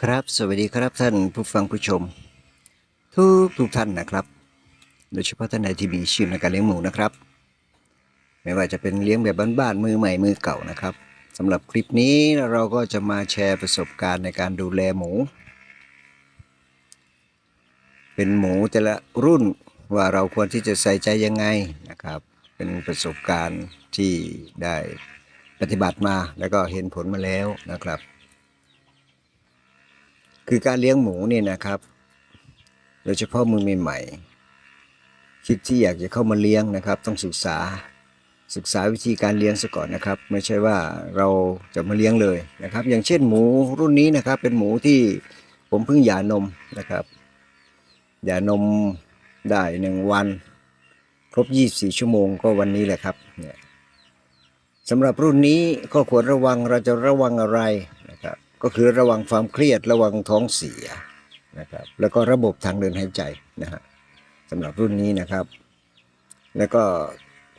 ครับ สวัสดีครับท่านผู้ฟังผู้ชม ทุกทุกท่านนะครับ โดยเฉพาะท่านใดที่มีชีพในการเลี้ยงหมูนะครับ ไม่ว่าจะเป็นเลี้ยงแบบบ้านๆมือใหม่มือเก่านะครับสำหรับคลิปนี้เราก็จะมาแชร์ประสบการณ์ในการดูแลหมู เป็นหมูแต่ละรุ่นว่าเราควรที่จะใส่ใจยังไงนะครับ เป็นประสบการณ์ที่ได้ปฏิบัติมาแล้วก็เห็นผลมาแล้วนะครับ คือการเลี้ยงหมูเนี่ยนะครับ โดยเฉพาะมือใหม่ๆคิดที่อยากจะเข้ามาเลี้ยงนะครับ ต้องศึกษาศึกษาวิธีการเลี้ยงซะก่อนนะครับ ไม่ใช่ว่าเราจะมาเลี้ยงเลยนะครับ อย่างเช่นหมูรุ่นนี้นะครับ เป็นหมูที่ผมเพิ่งหย่านมนะครับหย่านมได้หนึ่งวัน ครบ 24 ชั่วโมงก็วันนี้แหละครับสำหรับรุ่นนี้ก็ควรระวังเราจะระวังอะไร ก็คือระวังความเครียดระวังท้องเสียนะครับแล้วก็ระบบทางเดินหายใจนะฮะสำหรับรุ่นนี้นะครับ แล้วก็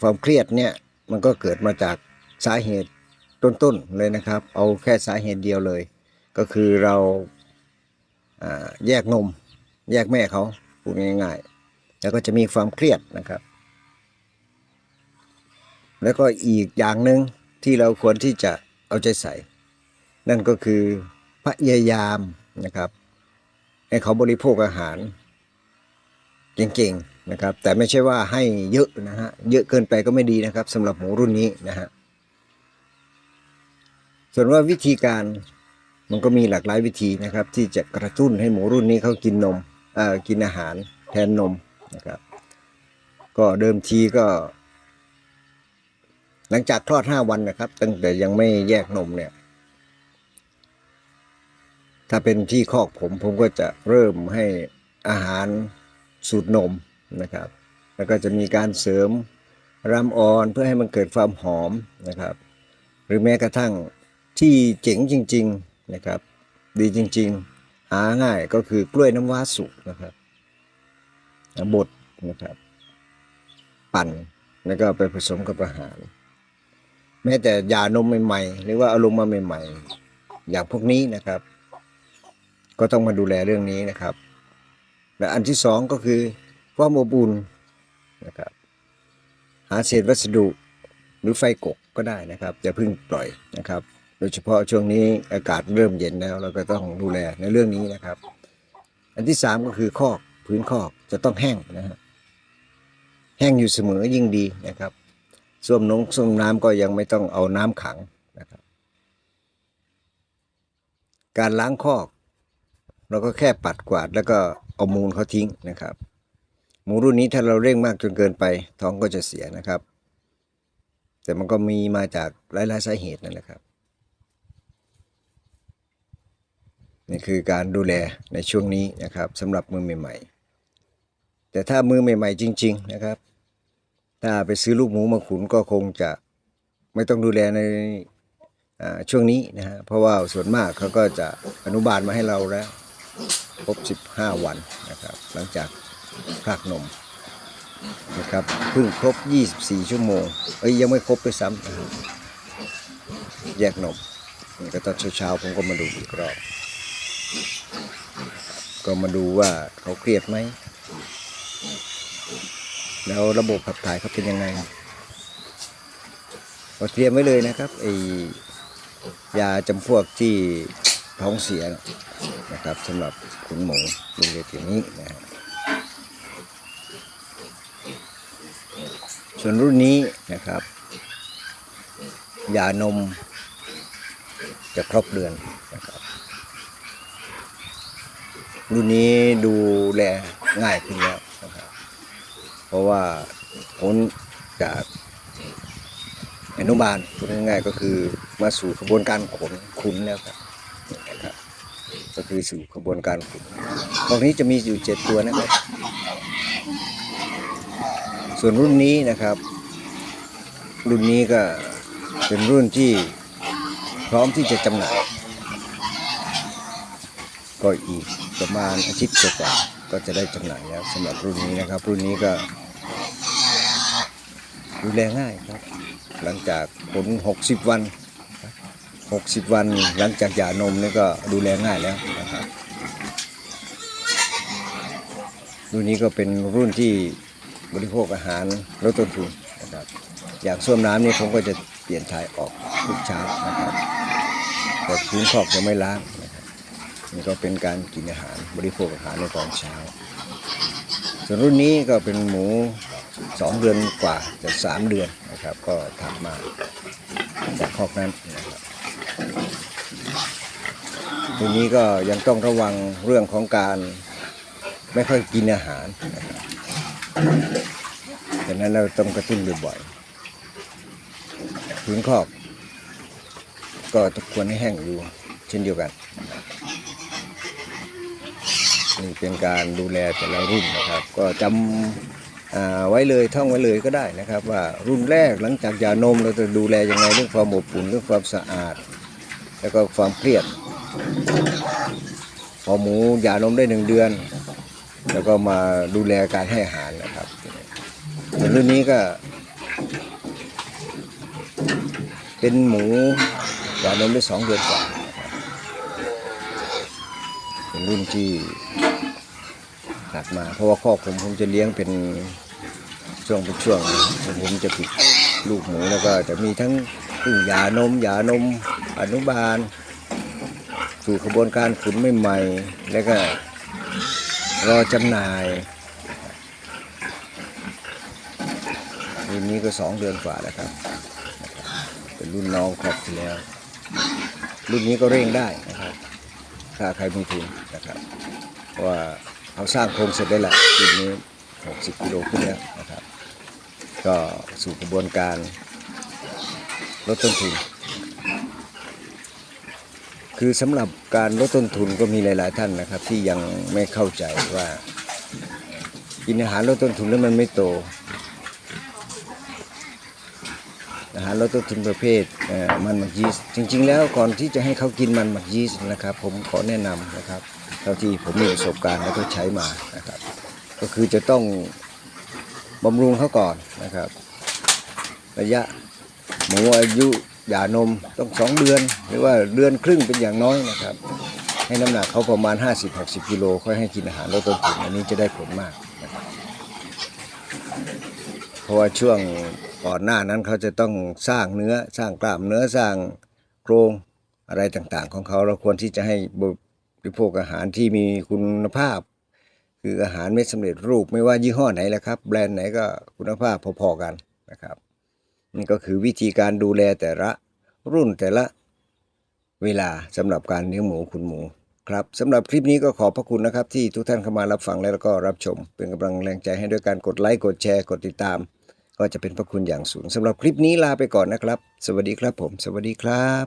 ความเครียดเนี่ยมันก็เกิดมาจากสาเหตุต้นๆเลยนะครับ เอาแค่สาเหตุเดียวเลย ก็คือเราแยกนม แยกแม่เขาพูดง่ายๆ แล้วก็จะมีความเครียดนะครับ แล้วก็อีกอย่างหนึ่งที่เราควรที่จะเอาใจใส่ นั่นก็คือพยายามนะครับ ให้เขาบริโภคอาหารเก่งๆนะครับ แต่ไม่ใช่ว่าให้เยอะนะฮะเยอะเกินไปก็ไม่ดีนะครับสำหรับหมูรุ่นนี้นะฮะส่วนว่าวิธีการมันก็มีหลากหลายวิธีนะครับ ที่จะกระตุ้นให้หมูรุ่นนี้เขากินนมเอ่อกินอาหารแทนนมนะครับ ก็เดิมทีก็ หลังจากคลอดห้าวันนะครับ ตั้งแต่ยังไม่แยกนมเนี่ย ถ้าเป็นที่คอกผมผมก็จะเริ่มให้อาหารสูตรนมนะครับ แล้วก็จะมีการเสริมรำอ่อนเพื่อให้มันเกิดความหอมนะครับ หรือแม้กระทั่งที่เจ๋งจริง ๆนะครับ ดีจริง ๆ หาง่ายก็คือกล้วยน้ำว้าสุกนะครับบดนะครับ ปั่นแล้วก็ไปผสมกับอาหาร แม้แต่ยานมใหม่ๆ หรือว่าอาลงมาใหม่ ๆ อย่างพวกนี้นะครับ ก็ต้องมาดูแลเรื่องนี้นะครับ และอันที่สองก็คือความอบอุ่นนะครับ หาเศษวัสดุหรือไฟกกก็ได้นะครับอย่าเพิ่งปล่อยนะครับ โดยเฉพาะช่วงนี้อากาศเริ่มเย็นแล้ว เราก็ต้องดูแลในเรื่องนี้นะครับ อันที่สามก็คือคอกพื้นคอกจะต้องแห้งนะฮะแห้งอยู่เสมอยิ่งดีนะครับส้วมนงส้วมน้ำก็ยังไม่ต้องเอาน้ำขังนะครับ การล้างคอก เราก็แค่ปัดกวาดแล้วก็เอามูลเขาทิ้งนะครับ หมูรุ่นนี้ถ้าเราเร่งมากจนเกินไปท้องก็จะเสียนะครับ แต่มันก็มีมาจากหลายๆสาเหตุนั่นแหละครับ นี่คือการดูแลในช่วงนี้นะครับสำหรับมือใหม่ๆ แต่ถ้ามือใหม่ ๆ จริง ๆ นะครับ ถ้าไปซื้อลูกหมูมาขุนก็คงจะไม่ต้องดูแลในช่วงนี้นะฮะเพราะว่าส่วนมากเขาก็จะอนุบาลมาให้เราแล้ว ครบ 15 วันนะครับ หลังจากพรากนมนะครับเพิ่งครบ 24 ชั่วโมง เอ้ยยังไม่ครบไปซ้ำนะครับแยกนมนี่ก็ตอนเช้าๆผมก็มาดูอีกรอบก็มาดูว่าเขาเครียดไหม แล้วระบบขับถ่ายเขาเป็นยังไงเราเตรียมไว้เลยนะครับไอยาจำพวกที่ ท้องเสียนะครับสำหรับคุณหมูรุ่นเล็กอย่างนี้นะฮะส่วนรุ่นนี้นะครับยานมจะครบเดือนนะครับรุ่นนี้ดูแลง่ายขึ้นแล้วนะครับเพราะว่าพ้นจากอนุบาลพูดง่ายๆก็คือมาสู่กระบวนการขนขุนแล้วครับ ก็คือสู่กระบวนการขุนตรงนี้จะมีอยู่เจ็ดตัวนะครับ ส่วนรุ่นนี้นะครับ รุ่นนี้ก็เป็นรุ่นที่พร้อมที่จะจำหน่าย ก็อีกประมาณอาทิตย์กว่าก็จะได้จำหน่ายแล้วสำหรับรุ่นนี้นะครับ รุ่นนี้ก็ดูแลง่ายครับ หลังจากผล 60 วัน 60 วันหลังจากหย่านมนี่ก็ดูแลง่ายแล้วนะครับรุ่นนี้ก็เป็นรุ่นที่บริโภคอาหารลดต้นทุนนะครับอย่างส้วมน้ำนี่ผมก็จะเปลี่ยนถ่ายออกทุกเช้านะครับแต่พื้นขอบจะไม่ล้างนะครับนี่ก็เป็นการกินอาหารบริโภคอาหารในตอนเช้า ส่วนรุ่นนี้ก็เป็นหมูสองเดือนกว่าจะสามเดือนนะครับ ก็ถักมาจากคอกนั้นนะครับ รุ่นนี้ก็ยังต้องระวังเรื่องของการไม่ค่อยกินอาหารดังนั้นเราต้องกระตุ้นบ่อยๆพื้นคอก ก็ควรให้แห้งอยู่เช่นเดียวกันนี่เป็นการดูแลแต่ละรุ่นนะครับ ก็จำไว้เลยท่องไว้เลยก็ได้นะครับ ว่ารุ่นแรกหลังจากหยานมเราจะดูแลยังไงเรื่องความอบอุ่นเรื่องความสะอาด แล้วก็ความเครียด พอหมูหย่านมได้หนึ่งเดือน แล้วก็มาดูแลการให้อาหารนะครับส่วนรุ่นนี้ก็ เป็นหมูหย่านมได้สองเดือนกว่าเป็นรุ่นที่ถัดมา เพราะว่าครอกผมผมจะเลี้ยงเป็นช่วงเป็นช่วงผมจะปิดลูกหมูแล้วก็จะมีทั้งตู้ยานมยานม อนุบาล สู่กระบวนการขุนใหม่ๆแล้วก็รอจำหน่ายรุ่นนี้ก็สองเดือนกว่าแล้วครับ เป็นรุ่นน้องครอบที่แล้ว รุ่นนี้ก็เร่งได้นะครับ ถ้าใครมีทุนนะครับ ว่าเขาสร้างโครงเสร็จได้ละรุ่นนี้ 60 กิโลขึ้นแล้วนะครับ ก็สู่กระบวนการลดต้นทุน คือสำหรับการลดต้นทุนก็มีหลาย ๆ ท่านนะครับ ที่ยังไม่เข้าใจว่ากินอาหารลดต้นทุนแล้วมันไม่โต อาหารลดต้นทุนประเภทเอ่อมันหมักยีสต์จริง ๆ แล้วก่อนที่จะให้เขากินมันหมักยีสต์นะครับ ผมขอแนะนำนะครับ เท่าที่ผมมีประสบการณ์แล้วก็ใช้มานะครับ ก็คือจะต้องบำรุงเขาก่อนนะครับ ระยะหมูอายุ หย่านมต้องสองเดือน หรือว่าเดือนครึ่งเป็นอย่างน้อยนะครับ ให้น้ำหนักเขาประมาณ 50-60กิโลค่อยให้กินอาหารลดต้นทุนอันนี้จะได้ผลมากนะครับเพราะว่าช่วงก่อนหน้านั้นเขาจะต้องสร้างเนื้อสร้างกล้ามเนื้อสร้างโครงอะไรต่างๆ ของเขาเราควรที่จะให้บริโภคอาหารที่มีคุณภาพ คืออาหารเม็ดสำเร็จรูปไม่ว่ายี่ห้อไหนแหละครับ แบรนด์ไหนก็คุณภาพพอๆกันนะครับ นี่ก็คือวิธีการดูแลแต่ละรุ่นแต่ละเวลาสำหรับการเลี้ยงหมูคุณหมูครับสำหรับคลิปนี้ก็ขอบพระคุณนะครับ ที่ทุกท่านเข้ามารับฟังแล้วก็รับชม เป็นกำลังแรงใจให้ด้วยการกดไลค์กดแชร์กดติดตาม ก็จะเป็นพระคุณอย่างสูงสำหรับคลิปนี้ลาไปก่อนนะครับ สวัสดีครับผม สวัสดีครับ